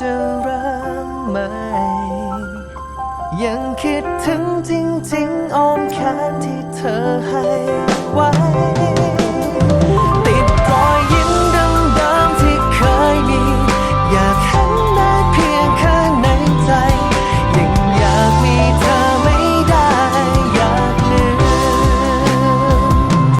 จะรักไใหม่ยังคิดถึงจริงๆอ้อมแขนที่เธอให้ไว้